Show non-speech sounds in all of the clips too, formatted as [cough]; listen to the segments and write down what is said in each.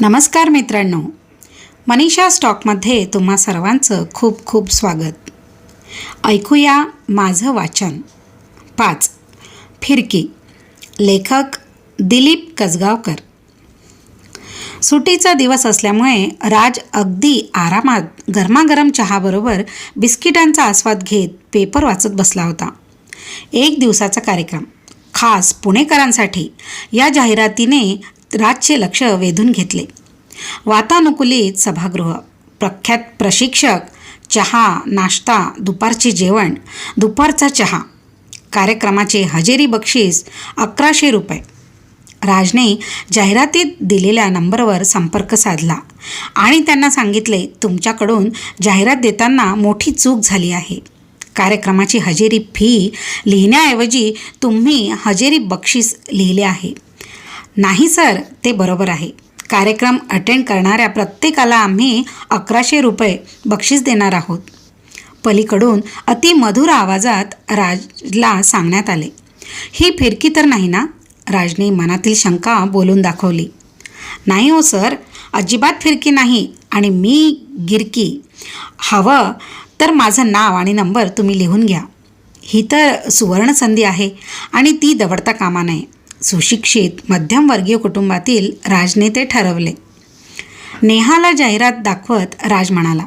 नमस्कार मित्रांनो. मनीषा स्टॉकमध्ये तुम्हा सर्वांचं खूप खूप स्वागत. ऐकूया माझं वाचन. पाच. फिरकी. लेखक दिलीप कसगावकर. सुट्टीचा दिवस असल्यामुळे राज अगदी आरामात गरमागरम चहाबरोबर बिस्किटांचा आस्वाद घेत पेपर वाचत बसला होता. एक दिवसाचा कार्यक्रम. खास पुणेकरांसाठी. या जाहिरातीने राजचे लक्ष वेधून घेतले. वातानुकूलित सभागृह प्रख्यात प्रशिक्षक चहा नाश्ता दुपारचे जेवण दुपारचा चहा कार्यक्रमाचे हजेरी बक्षीस अकराशे रुपये. राजने जाहिरातीत दिलेल्या नंबरवर संपर्क साधला आणि त्यांना सांगितले तुमच्याकडून जाहिरात देताना मोठी चूक झाली आहे. कार्यक्रमाची हजेरी फी लिहिण्याऐवजी तुम्ही हजेरी बक्षीस लिहिले आहे. नाही सर ते बरोबर आहे. कार्यक्रम अटेंड करणाऱ्या प्रत्येकाला आम्ही अकराशे रुपये बक्षीस देणार आहोत. पलीकडून अतिमधुर आवाजात राजला सांगण्यात आले. ही फिरकी तर नाही ना? राजने मनातील शंका बोलून दाखवली. नाही हो सर अजिबात फिरकी नाही आणि मी गिरकी. हवं तर माझं नाव आणि नंबर तुम्ही लिहून घ्या. ही तर सुवर्ण संधी आहे आणि ती दवडता कामा नये. सुशिक्षित मध्यमवर्गीय कुटुंबातील राजने ते ठरवले. नेहाला जाहिरात दाखवत राज म्हणाला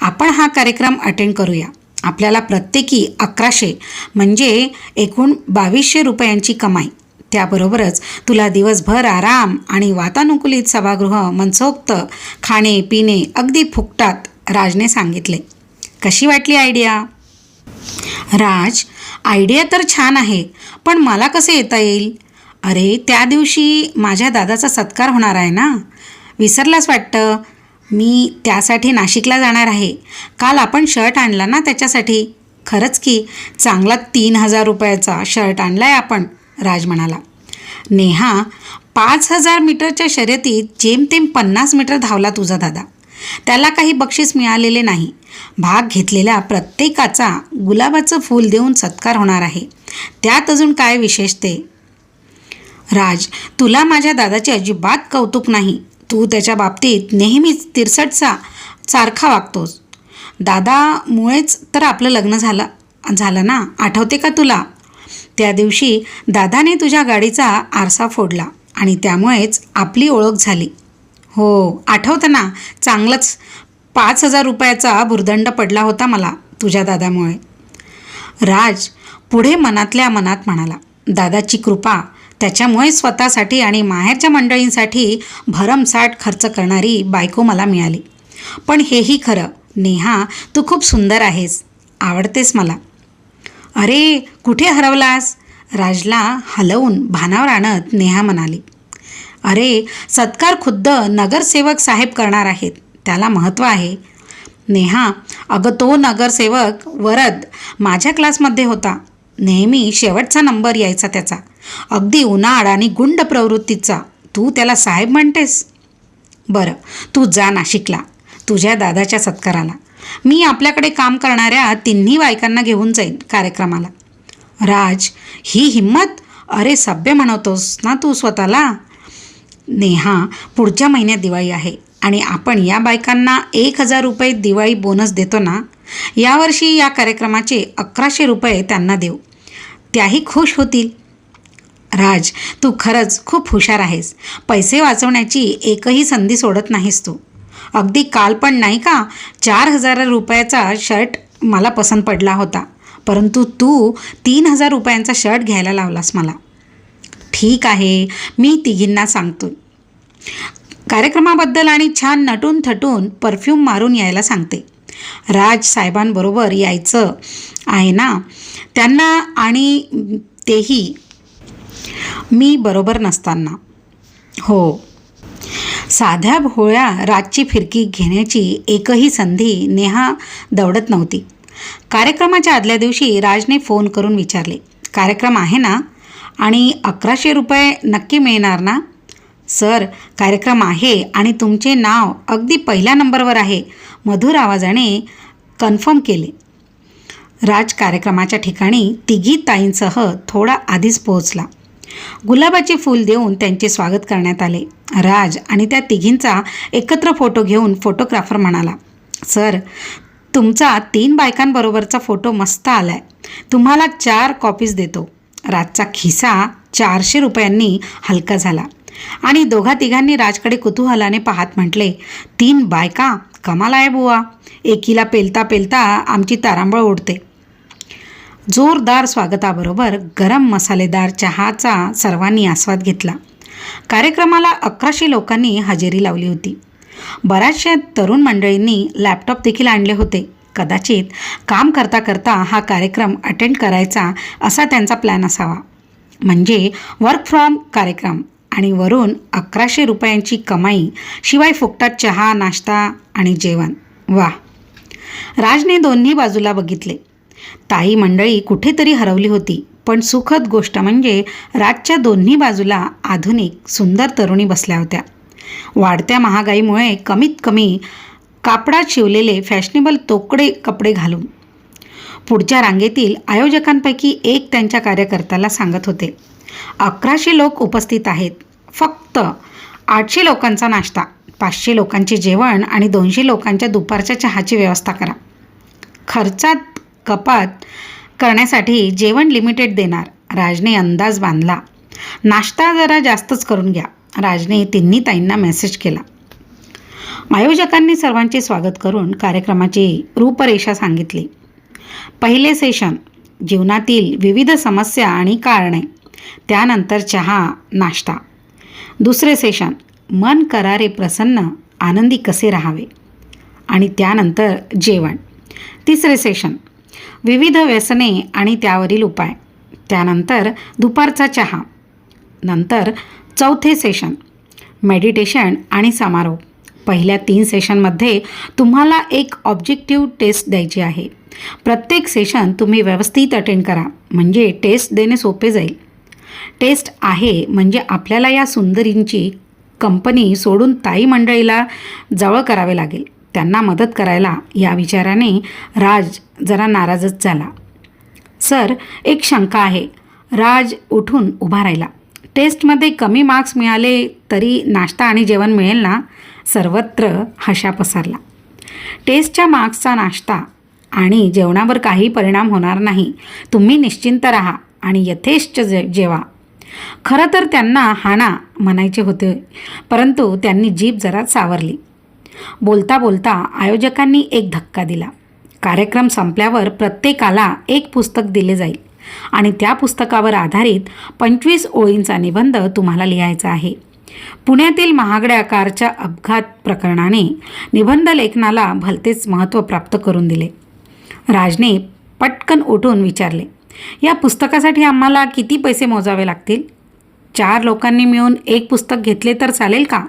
आपण हा कार्यक्रम अटेंड करूया. आपल्याला प्रत्येकी अकराशे म्हणजे एकूण बावीसशे रुपयांची कमाई. त्याबरोबरच तुला दिवसभर आराम आणि वातानुकूलित सभागृह मनसोक्त खाणे पिणे अगदी फुकटात राजने सांगितले. कशी वाटली आयडिया राज आयडिया तर छान आहे पण मला कसे येता येईल? अरे त्या दिवशी माझ्या दादाचा सत्कार होणार आहे ना? विसरलाच वाटतं? मी त्यासाठी नाशिकला जाणार आहे. काल आपण शर्ट आणला ना त्याच्यासाठी? खरंच की चांगला तीन हजार रुपयाचा शर्ट आणला आहे आपण राज म्हणाला. नेहा पाच हजार मीटरच्या शर्यतीत जेमतेम पन्नास मीटर धावला तुझा दादा. त्याला काही बक्षीस मिळालेले नाही. भाग घेतलेल्या प्रत्येकाचा गुलाबाचं फूल देऊन सत्कार होणार आहे. त्यात अजून काय विशेष ते? राज तुला माझ्या दादाचे अजिबात कौतुक नाही. तू त्याच्या बाबतीत नेहमीच तिरसटचा सारखा वागतोस. दादामुळेच तर आपलं लग्न झालं झालं ना? आठवते का तुला? त्या दिवशी दादाने तुझ्या गाडीचा आरसा फोडला आणि त्यामुळेच आपली ओळख झाली. हो आठवतं ना? चांगलंच. पाच हजार रुपयाचा भुर्दंड पडला होता मला तुझ्या दादामुळे. राज पुढे मनातल्या मनात म्हणाला दादाची कृपा त्याच्यामुळे स्वतःसाठी आणि माहेरच्या मंडळींसाठी भरमसाठ खर्च करणारी बायको मला मिळाली. पण हेही खरं नेहा तू खूप सुंदर आहेस. आवडतेस मला. अरे कुठे हरवलास? राजला हलवून भानावर आणत नेहा म्हणाली. अरे सत्कार खुद्द नगरसेवक साहेब करणार आहेत. त्याला महत्त्व आहे. नेहा अगं तो नगरसेवक वरद माझ्या क्लासमध्ये होता. नेहमी शेवटचा नंबर यायचा त्याचा. अगदी उन्हाळ आणि गुंड प्रवृत्तीचा. तू त्याला साहेब म्हणतेस? बरं तू जा नाशिकला तुझ्या दादाच्या सत्काराला. मी आपल्याकडे काम करणाऱ्या तिन्ही बायकांना घेऊन जाईन कार्यक्रमाला. राज ही हिंमत अरे सभ्य म्हणवतोस ना तू स्वतःला? नेहा पुढच्या महिन्यात दिवाळी आहे आणि आपण या बायकांना एक हजार रुपये दिवाळी बोनस देतो ना? यावर्षी या कार्यक्रमाचे अकराशे रुपये त्यांना देऊ. त्याही खुश होतील. राज तू खरंच खूप हुशार आहेस. पैसे वाचवण्याची एकही संधी सोडत नाहीस तू. अगदी काल पण नाही का चार हजार रुपयाचा शर्ट मला पसंत पडला होता. परंतु तू तीन हजार रुपयांचा शर्ट घ्यायला लावलास मला. ठीक आहे मी तिघींना सांगतो कार्यक्रमाबद्दल आणि छान नटून थटून परफ्यूम मारून यायला सांगते. राज साहेबांबरोबर यायचं आहे ना? त्यांना आणि तेही मी बरोबर नसताना. हो. साध्या भोळ्या राजची फिरकी घेण्याची एकही संधी नेहा दवडत नव्हती. कार्यक्रमाच्या आदल्या दिवशी राजने फोन करून विचारले कार्यक्रम आहे ना? आणि अकराशे रुपये नक्की मिळणार ना? सर कार्यक्रम आहे आणि तुमचे नाव अगदी पहिल्या नंबरवर आहे मधुर आवाजाने कन्फर्म केले. राज कार्यक्रमाच्या ठिकाणी तिघी ताईंसह थोडा आधीच पोहोचला. गुलाबाचे फूल देऊन त्यांचे स्वागत करण्यात आले. राज आणि त्या तिघींचा एकत्र फोटो घेऊन फोटोग्राफर म्हणाला सर तुमचा तीन बायकांबरोबरचा फोटो मस्त आलाय. तुम्हाला चार कॉपीज देतो. राजचा खिसा चारशे रुपयांनी हलका झाला. आणि दोघा तिघांनी राजकडे कुतूहलाने पाहत म्हटले तीन बायका कमाल आहे बुवा. एकीला पेलता पेलता आमची तारांबळ उडते जोरदार स्वागताबरोबर गरम मसालेदार चहाचा सर्वांनी आस्वाद घेतला. कार्यक्रमाला अकराशे लोकांनी हजेरी लावली होती. बऱ्याचशा तरुण मंडळींनी लॅपटॉप देखील आणले होते. कदाचित काम करता करता हा कार्यक्रम अटेंड करायचा असा त्यांचा प्लॅन असावा. म्हणजे वर्क फ्रॉम कार्यक्रम आणि वरून अकराशे रुपयांची कमाई शिवाय फुकटात चहा नाश्ता आणि जेवण. वा राजने दोन्ही बाजूला बघितले. ताई मंडळी कुठेतरी हरवली होती. पण सुखद गोष्ट म्हणजे राजच्या दोन्ही बाजूला आधुनिक सुंदर तरुणी बसल्या होत्या. वाढत्या महागाईमुळे कमीत कमी कापडात शिवलेले फॅशनेबल तोकडे कपडे घालून. पुढच्या रांगेतील आयोजकांपैकी एक त्यांच्या कार्यकर्त्याला सांगत होते अकराशे लोक उपस्थित आहेत. फक्त आठशे लोकांचा नाश्ता पाचशे लोकांचे जेवण आणि दोनशे लोकांच्या दुपारच्या चहाची व्यवस्था करा. खर्चात कपात करण्यासाठी जेवण लिमिटेड देणार. राजने अंदाज बांधला. नाश्ता जरा जास्तच करून घ्या. राजने तिन्ही ताईंना मेसेज केला. आयोजकांनी सर्वांचे स्वागत करून कार्यक्रमाची रूपरेषा सांगितली. पहिले सेशन जीवनातील विविध समस्या आणि कारणे त्यानंतर चहा नाश्ता. दुसरे सेशन मन करारे प्रसन्न आनंदी कसे राहावे? आणि त्यानंतर जेवण. तिसरे सेशन विविध व्यसने आणि त्यावरील उपाय. त्यानंतर दुपारचा चहा. नंतर चौथे सेशन मेडिटेशन आणि समारोप. पहिल्या तीन सेशनमध्ये तुम्हाला एक ऑब्जेक्टिव्ह टेस्ट द्यायची आहे. प्रत्येक सेशन तुम्ही व्यवस्थित अटेंड करा. म्हणजे टेस्ट देणे सोपे जाईल. टेस्ट आहे म्हणजे आपल्याला या सुंदरींची कंपनी सोडून ताई मंडळीला जवळ करावे लागेल. त्यांना मदत करायला या विचाराने राज जरा नाराजच झाला. सर एक शंका आहे. राज उठून उभा राहिला. टेस्टमध्ये कमी मार्क्स मिळाले तरी नाश्ता आणि जेवण मिळेल ना? सर्वत्र हशा पसरला. टेस्टच्या मार्क्सचा नाश्ता आणि जेवणावर काही परिणाम होणार नाही. तुम्ही निश्चिंत राहा आणि यथेष्ट जे जेवा. खरं तर त्यांना हाणा म्हणायचे होते परंतु त्यांनी जीभ जरा सावरली. बोलता बोलता आयोजकांनी एक धक्का दिला. कार्यक्रम संपल्यावर प्रत्येकाला एक पुस्तक दिले जाईल. आणि त्या पुस्तकावर आधारित पंचवीस ओळींचा निबंध तुम्हाला लिहायचा आहे. पुण्यातील महागड्या कारच्या अपघात प्रकरणाने निबंध लेखनाला भलतेच महत्त्व प्राप्त करून दिले. राजने पटकन उठून विचारले या पुस्तकासाठी आम्हाला किती पैसे मोजावे लागतील? चार लोकांनी मिळून एक पुस्तक घेतले तर चालेल का?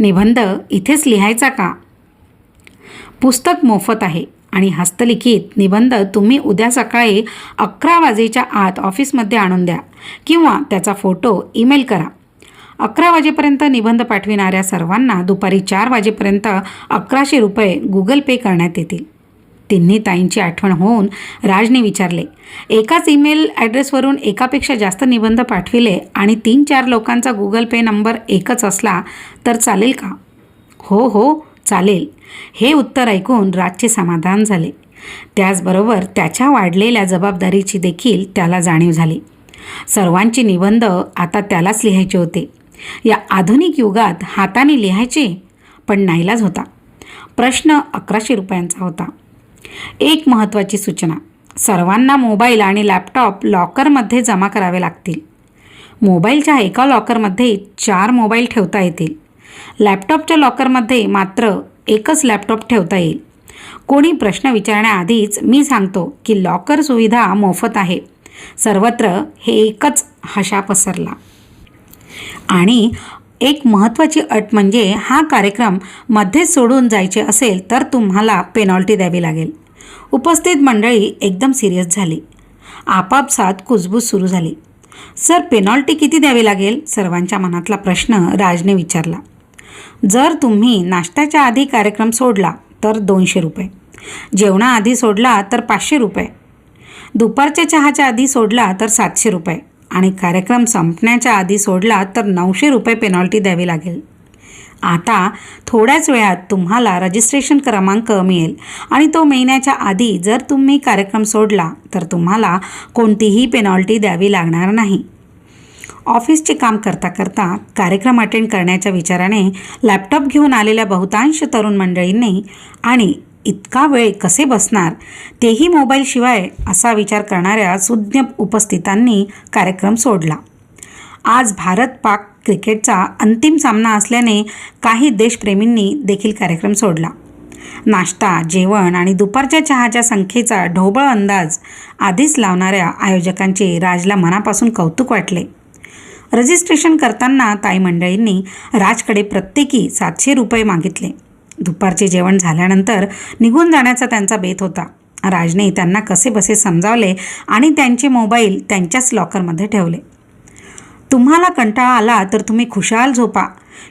निबंध इथेच लिहायचा का? पुस्तक मोफत आहे आणि हस्तलिखित निबंध तुम्ही उद्या सकाळी अकरा वाजेच्या आत ऑफिसमध्ये आणून द्या किंवा त्याचा फोटो ईमेल करा. अकरा वाजेपर्यंत निबंध पाठविणाऱ्या सर्वांना दुपारी चार वाजेपर्यंत अकराशे रुपये गुगल पे करण्यात येतील. तिन्ही ताईंची आठवण होऊन राजने विचारले एकाच ईमेल ॲड्रेसवरून एकापेक्षा जास्त निबंध पाठविले आणि तीन चार लोकांचा गुगल पे नंबर एकच असला तर चालेल का? हो हो चालेल हे उत्तर ऐकून राजचे समाधान झाले. त्याचबरोबर त्याच्या वाढलेल्या जबाबदारीची देखील त्याला जाणीव झाली. सर्वांचे निबंध आता त्यालाच लिहायचे होते. या आधुनिक युगात हाताने लिहायचे पण नाईलाज होता. प्रश्न अकराशे रुपयांचा होता. एक महत्त्वाची सूचना. सर्वांना मोबाईल आणि लॅपटॉप लॉकरमध्ये जमा करावे लागतील. मोबाईलच्या एका लॉकरमध्ये चार मोबाईल ठेवता येतील. लॅपटॉपच्या लॉकरमध्ये मात्र एकच लॅपटॉप ठेवता येईल. कोणी प्रश्न विचारण्याआधीच मी सांगतो की लॉकर सुविधा मोफत आहे. सर्वत्र हे एकच हशा पसरला आणि एक महत्त्वाची अट म्हणजे हा कार्यक्रम मध्येच सोडून जायचे असेल तर तुम्हाला पेनॉल्टी द्यावी लागेल. उपस्थित मंडळी एकदम सिरियस झाली. आपापसात कुजबूज सुरू झाली. सर पेनॉल्टी किती द्यावी लागेल? सर्वांच्या मनातला प्रश्न राजने विचारला. जर तुम्ही नाश्त्याच्या आधी कार्यक्रम सोडला तर दोनशे रुपये. जेवणाआधी सोडला तर पाचशे रुपये. दुपारच्या चहाच्या आधी सोडला तर सातशे रुपये. आणि कार्यक्रम संपण्याच्या आधी सोडला तर नऊशे रुपये पेनॉल्टी द्यावी लागेल. आता थोड्याच वेळात तुम्हाला रजिस्ट्रेशन क्रमांक मिळेल आणि तो महिन्याच्या आधी जर तुम्ही कार्यक्रम सोडला तर तुम्हाला कोणतीही पेनॉल्टी द्यावी लागणार नाही. ऑफिसचे काम करता करता कार्यक्रम अटेंड करण्याच्या विचाराने लॅपटॉप घेऊन आलेल्या बहुतांश तरुण मंडळींनी आणि इतका वेळ कसे बसणार? तेही मोबाईलशिवाय असा विचार करणाऱ्या सुज्ञ उपस्थितांनी कार्यक्रम सोडला. आज भारत पाक क्रिकेटचा अंतिम सामना असल्याने काही देशप्रेमींनी देखील कार्यक्रम सोडला. नाश्ता जेवण आणि दुपारच्या चहाच्या संख्येचा ढोबळ अंदाज आधीच लावणाऱ्या आयोजकांचे राजला मनापासून कौतुक वाटले. रजिस्ट्रेशन करताना ताई मंडळींनी राजकडे प्रत्येकी सातशे रुपये मागितले. दुपारचे जेवण झाल्यानंतर निघून जाण्याचा त्यांचा बेत होता. राजने त्यांना कसे बसे समजावले आणि त्यांचे मोबाईल त्यांच्याच लॉकरमध्ये ठेवले. तुम्हाला कंटाळा आला तर तुम्ही खुशाल झोपा.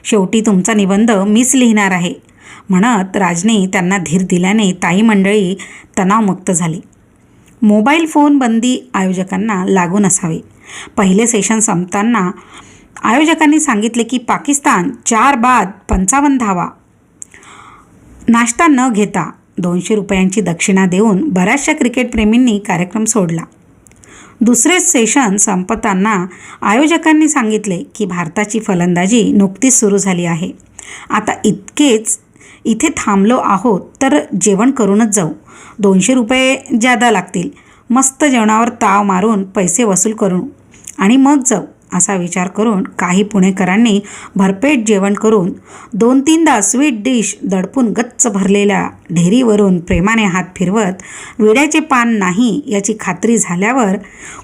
शेवटी तुमचा निबंध मीच लिहिणार आहे. म्हणत राजने त्यांना धीर दिल्याने ताई मंडळी तणावमुक्त झाली. मोबाईल फोन बंदी आयोजकांना लागू नसावे पहिले सेशन संपताना आयोजकांनी सांगितले की पाकिस्तान चार बाद पंचावन्न धावा. नाश्ता न घेता दोनशे रुपयांची दक्षिणा देऊन बऱ्याचशा क्रिकेटप्रेमींनी कार्यक्रम सोडला. दुसरे सेशन संपताना आयोजकांनी सांगितले की भारताची फलंदाजी नुकतीच सुरू झाली आहे. आता इतकेच इथे थांबलो आहोत तर जेवण करूनच जाऊ. दोनशे रुपये जादा लागतील. मस्त जेवणावर ताव मारून पैसे वसूल करू. आणि मग जाऊ. असा विचार करून काही पुणेकरांनी भरपेट जेवण करून दोन तीनदा स्वीट डिश दडपून गच्च भरलेल्या ढेरीवरून प्रेमाने हात फिरवत विड्याचे पान नाही याची खात्री झाल्यावर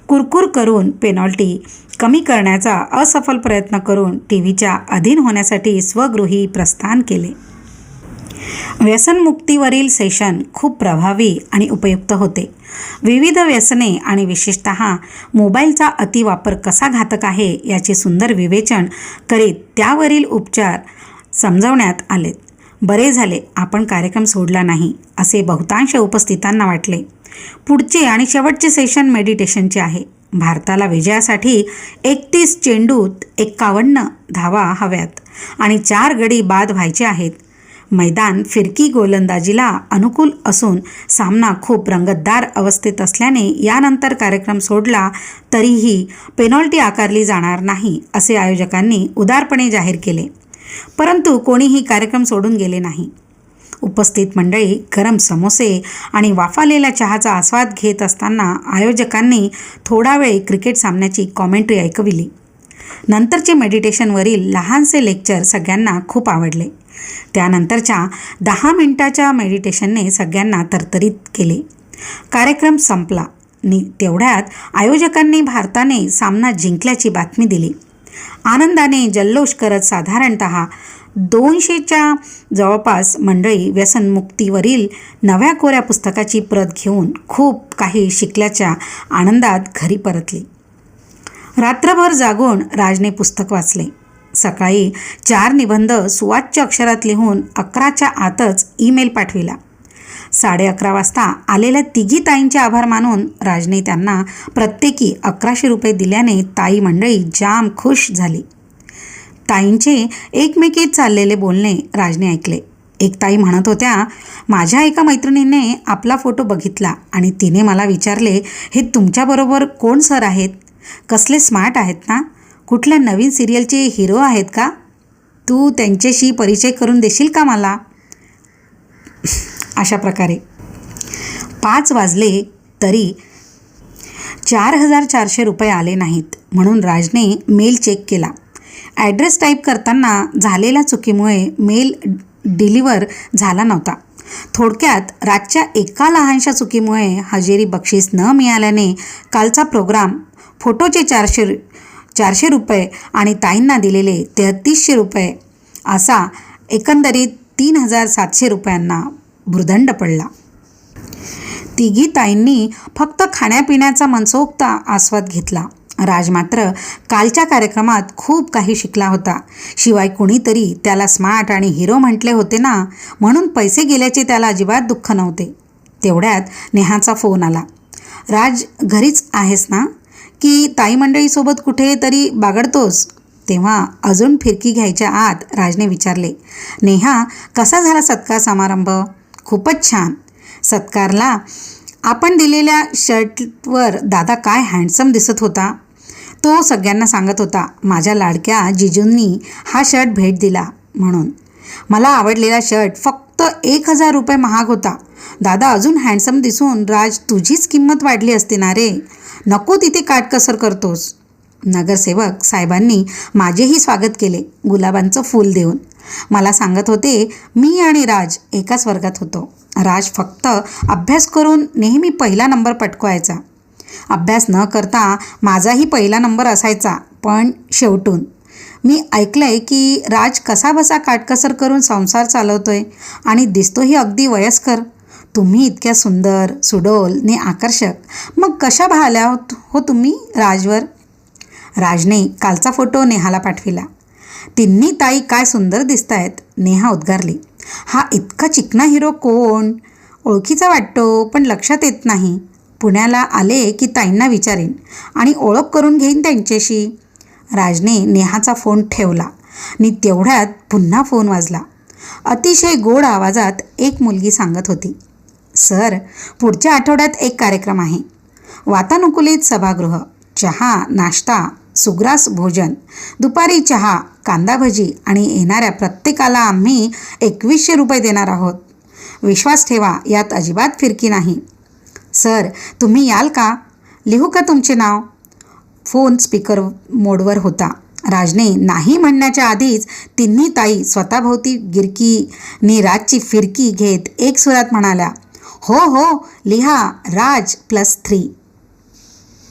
कुरकुर करून पेनॉल्टी कमी करण्याचा असफल प्रयत्न करून टी व्हीच्या अधीन होण्यासाठी स्वगृही प्रस्थान केले. व्यसनमुक्तीवरील सेशन खूप प्रभावी आणि उपयुक्त होते. विविध व्यसने आणि विशेषत मोबाईलचा अतिवापर कसा घातक आहे याचे सुंदर विवेचन करीत त्यावरील उपचार समजवण्यात आलेत बरे झाले आपण कार्यक्रम सोडला नाही असे बहुतांश उपस्थितांना वाटले. पुढचे आणि शेवटचे सेशन मेडिटेशनचे आहे. भारताला विजयासाठी एकतीस चेंडूत एक्कावन्न धावा हव्यात आणि चार गडी बाद व्हायचे आहेत. मैदान फिरकी गोलंदाजीला अनुकूल असून सामना खूप रंगतदार अवस्थेत असल्याने यानंतर कार्यक्रम सोडला तरीही पेनॉल्टी आकारली जाणार नाही असे आयोजकांनी उदारपणे जाहीर केले. परंतु कोणीही कार्यक्रम सोडून गेले नाही. उपस्थित मंडळी गरम समोसे आणि वाफालेल्या चहाचा आस्वाद घेत असताना आयोजकांनी थोडा वेळ क्रिकेट सामन्याची कॉमेंट्री ऐकविली. नंतरचे मेडिटेशनवरील लहानसे लेक्चर सगळ्यांना खूप आवडले. त्यानंतरच्या दहा मिनिटाच्या मेडिटेशनने सगळ्यांना तरतरीत केले. कार्यक्रम संपला. नि तेवढ्यात आयोजकांनी भारताने सामना जिंकल्याची बातमी दिली. आनंदाने जल्लोष करत साधारणत दोनशेच्या जवळपास मंडळी व्यसनमुक्तीवरील नव्या कोऱ्या पुस्तकाची प्रत घेऊन खूप काही शिकल्याच्या आनंदात घरी परतली. रात्रभर जागून राजने पुस्तक वाचले. सकाळी चार निबंध सुवाच्य अक्षरात लिहून अकराच्या आतच ईमेल पाठविला. साडे अकरा वाजता आलेल्या तिघी ताईंचे आभार मानून राजने त्यांना प्रत्येकी अकराशे रुपये दिल्याने ताई मंडळी जाम खुश झाली. ताईंचे एकमेकीत चाललेले बोलणे राजने ऐकले. एक ताई म्हणत होत्या माझ्या एका मैत्रिणीने आपला फोटो बघितला आणि तिने मला विचारले हे तुमच्याबरोबर कोण सर आहेत? कसले स्मार्ट आहेत ना? कुठल्या नवीन सिरियलचे हिरो आहेत का? तू त्यांच्याशी परिचय करून देशील का मला? [laughs] अशा प्रकारे. पाच वाजले तरी चार हजार चारशे रुपये आले नाहीत. म्हणून राजने मेल चेक केला. ॲड्रेस टाईप करताना झालेल्या चुकीमुळे मेल डिलिव्हर झाला नव्हता. थोडक्यात रातच्या एका लहानशा चुकीमुळे हजेरी बक्षीस न मिळाल्याने कालचा प्रोग्राम फोटोचे चारशे चारशे रुपये आणि ताईंना दिलेले तेहतीसशे रुपये असा एकंदरीत तीन हजार सातशे रुपयांना भुर्दंड पडला. तिघी ताईंनी फक्त खाण्यापिण्याचा मनसोक्त आस्वाद घेतला. राज मात्र कालच्या कार्यक्रमात खूप काही शिकला होता. शिवाय कुणीतरी त्याला स्मार्ट आणि हिरो म्हटले होते ना म्हणून पैसे गेल्याचे त्याला अजिबात दुःख नव्हते. तेवढ्यात नेहाचा फोन आला. राज घरीच आहेस ना? की ताई मंडळीसोबत कुठेतरी बागडतोस? तेव्हा अजून फिरकी घ्यायच्या आत राजने विचारले नेहा कसा झाला सत्कार समारंभ? खूपच छान. सत्कारला आपण दिलेल्या शर्टवर दादा काय हँडसम दिसत होता? तो सगळ्यांना सांगत होता माझ्या लाडक्या जिजूंनी हा शर्ट भेट दिला म्हणून. मला आवडलेला शर्ट फक्त एक हजार रुपये महाग होता. दादा अजून हँडसम दिसून राज तुझीच किंमत वाढली असते ना रे. नको तिथे काटकसर करतोस. नगरसेवक साहेबांनी माझेही स्वागत केले गुलाबांचं फूल देऊन. मला सांगत होते मी आणि राज एकाच वर्गात होतो. राज फक्त अभ्यास करून नेहमी पहिला नंबर पटकवायचा. अभ्यास न करता माझाही पहिला नंबर असायचा पण शेवटून. मी ऐकलंय की राज कसा बसा काटकसर करून संसार चालवतोय आणि दिसतोही अगदी वयस्कर. तुम्ही इतक्या सुंदर सुडोल ने आकर्षक. मग कशा भाल्या होत हो तुम्ही राजवर? राजने कालचा फोटो नेहाला पाठविला. तिन्ही ताई काय सुंदर दिसत आहेत नेहा उद्गारली. हा इतका चिकना हिरो कोण? ओळखीचा वाटतो पण लक्षात येत नाही. पुण्याला आले की ताईंना विचारेन आणि ओळख करून घेईन त्यांच्याशी. राजने नेहाचा फोन ठेवला आणि तेवढ्यात पुन्हा फोन वाजला. अतिशय गोड आवाजात एक मुलगी सांगत होती. सर पुढच्या आठवड्यात एक कार्यक्रम आहे. वातानुकूलित सभागृह चहा नाश्ता सुग्रास भोजन दुपारी चहा कांदा भजी आणि येणाऱ्या प्रत्येकाला आम्ही एकवीसशे रुपये देणार आहोत. विश्वास ठेवा यात अजिबात फिरकी नाही. सर तुम्ही याल का? लिहू का तुमचे नाव? फोन स्पीकर मोडवर होता. राजने नाही म्हणण्याच्या आधीच तिन्ही ताई स्वतःभोवती गिरकी निराजची फिरकी घेत एक सुरात म्हणाल्या हो हो. लिहा राज प्लस थ्री.